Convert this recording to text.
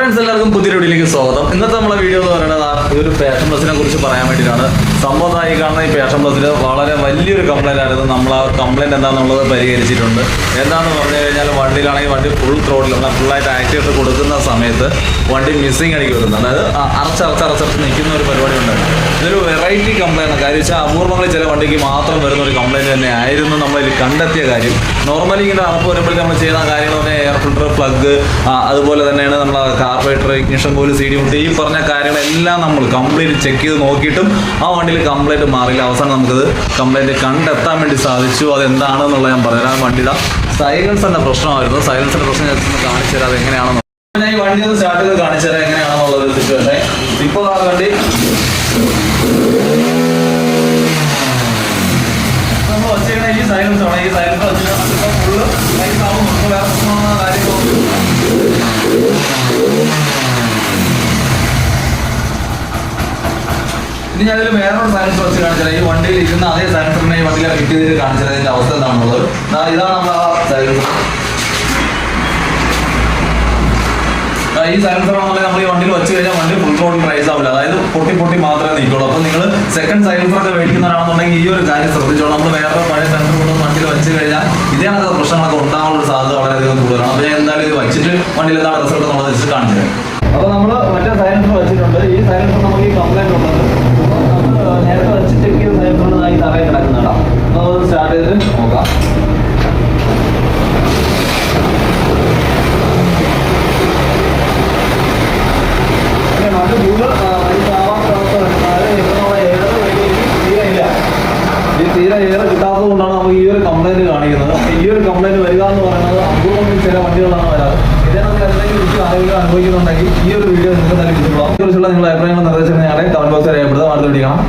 Friends എല്ലാവർക്കും പുതിയ വീഡിയോയിലേക്ക് സ്വാഗതം. ഇന്നത്തെ നമ്മളെ വീഡിയോ എന്ന് പറയുന്നത് ഒരു ഫാഷൻ പ്ലസിനെ കുറിച്ച് പറയാൻ വേണ്ടിയിട്ടാണ്. സംഭവം ഈ കാണുന്ന ഈ ഫാഷൻ പ്ലസിൽ വളരെ വലിയൊരു കംപ്ലൈന്റ് ആയിരുന്നു. നമ്മൾ ആ കംപ്ലൈന്റ് എന്താണെന്നുള്ളത് പരിഹരിച്ചിട്ടുണ്ട്. എന്താണെന്ന് പറഞ്ഞു കഴിഞ്ഞാൽ വണ്ടിയിലാണെങ്കിൽ വണ്ടി ഫുൾ ത്രോഡിൽ ഫുള്ളായിട്ട് ആക്ടിവേറ്റർ കൊടുക്കുന്ന സമയത്ത് വണ്ടി മിസ്സിങ് അടിക്ക് വരുന്നത് അതായത് ആ അറച്ചറച്ച് അറച്ചറച്ച് നിൽക്കുന്ന ഒരു പരിപാടി ഉണ്ടായിരുന്നു. ഇതൊരു വെറൈറ്റി കംപ്ലൈന്റ് കാര്യം വെച്ചാൽ അപൂർവങ്ങളിൽ ചില വണ്ടിക്ക് മാത്രം വരുന്ന ഒരു കംപ്ലൈന്റ് തന്നെ ആയിരുന്നു നമ്മളിൽ കണ്ടെത്തിയ കാര്യം. നോർമലി ഇങ്ങനെ അറപ്പ് വരുമ്പോഴേക്കും നമ്മൾ ചെയ്യുന്ന കാര്യങ്ങൾ തന്നെ എയർ ഫിൽറ്റർ പ്ലഗ് അതുപോലെ തന്നെയാണ് നമ്മൾ കാർബറേറ്റർ ഇഗ്നിഷൻ പോലും സി ഡി മുട്ട് ഈ പറഞ്ഞ കാര്യങ്ങളെല്ലാം നമ്മൾ കംപ്ലീറ്റ് ചെക്ക് ചെയ്ത് നോക്കിയിട്ടും ആ വണ്ടിയിൽ കംപ്ലൈന്റ് മാറിയില്ല. അവസാനം നമുക്കത് കംപ്ലൈന്റ് കണ്ടെത്താൻ വേണ്ടി സാധിച്ചു. അതെന്താണെന്നുള്ളത് ഞാൻ പറഞ്ഞുതരാം. വണ്ടിയുടെ സൈലൻസിന്റെ പ്രശ്നമായിരുന്നു. സൈലൻസിന്റെ പ്രശ്നം ഞാൻ കാണിച്ചു തരാം അത് എങ്ങനെയാണെന്ന് ഞാൻ ഈ വണ്ടി ഒന്ന് സ്റ്റാർട്ട് ചെയ്ത് കാണിച്ചു തരാം എങ്ങനെയാണെന്നുള്ളത് സിറ്റുവേഷൻ ഇപ്പോൾ ആ വണ്ടി ഇനി ഞാനൊരു വേറൊരു സൈലൻസ് വെച്ച് കാണിച്ചാൽ ഈ വണ്ടിയിൽ ഇരിക്കുന്ന അതേ സാനിറ്ററിനെ ഈ വണ്ടിയിൽ ഫിറ്റ് ചെയ്ത് കാണിച്ചാൽ ഇതിന്റെ അവസ്ഥ എന്താണുള്ളത് ഇതാണ് നമ്മൾ ഈ സൈലൻസർ ആണെന്നുണ്ടെങ്കിൽ നമ്മൾ ഈ വണ്ടിയിൽ വെച്ച് കഴിഞ്ഞാൽ വണ്ടി ഫുൾ റോഡിൽ റൈസ് ആവില്ല. അതായത് പൊട്ടി പൊട്ടി മാത്രമേ നിൽക്കുള്ളൂ. അപ്പോൾ നിങ്ങൾ സെക്കൻഡ് സൈലൻസർ ഒക്കെ മേടിക്കുന്നവരാണെന്നുണ്ടെങ്കിൽ ഈ ഒരു കാര്യം ശ്രദ്ധിച്ചോളൂ. നമ്മൾ വേറെ പഴയ സൈലൻസർ കൊണ്ട് വണ്ടിയിൽ വെച്ച് കഴിഞ്ഞാൽ ഇതേ പ്രശ്നങ്ങളൊക്കെ ഉണ്ടാകാനുള്ള സാധ്യത വളരെയധികം കൂടുതലാണ്. അപ്പോൾ ഞാൻ എന്തായാലും ഇത് വെച്ചിട്ട് വണ്ടിയിൽ എന്താണ് റിസൾട്ട് എന്നുള്ളത് വെച്ച് കാണിച്ചു അപ്പോൾ നമ്മൾ മറ്റേ സൈലൻസർ വെച്ചിട്ടുണ്ട്. ഈ സൈലൻസർ നമുക്ക് ഈ കംപ്ലൈന്റ് ഉള്ളത് നമ്മൾ നേരത്തെ വെച്ച് ചെക്ക് ചെയ്ത സൈലൻസർ ഈ തറയിൽ കിടക്കുന്നതാണ് നമുക്ക് സ്റ്റാർട്ട് ചെയ്ത് നോക്കാം ഇങ്ങനെയുള്ള തീരെ ഏറെ കിട്ടാത്തത് കൊണ്ടാണ് നമുക്ക് ഈ ഒരു കംപ്ലൈന്റ് കാണിക്കുന്നത്. ഈ ഒരു കംപ്ലൈന്റ് വരിക എന്ന് പറയുന്നത് അപൂർവം ചില വണ്ടികളാണ് വരാറ്. ഇതേ നമുക്ക് എന്തെങ്കിലും ഇഷ്യൂ ആരെങ്കിലും അനുഭവിക്കുന്നുണ്ടെങ്കിൽ ഈ ഒരു വീഡിയോ നിങ്ങൾക്ക് തന്നെ കിട്ടുള്ളൂ അതിനെക്കുറിച്ചുള്ള നിങ്ങളുടെ അഭിപ്രായങ്ങൾ നിർദ്ദേശങ്ങൾ ഞങ്ങളെ കമന്റ് ബോക്സിൽ രേഖപ്പെടുത്താം. അടുത്ത വീഡിയോ കാണാം.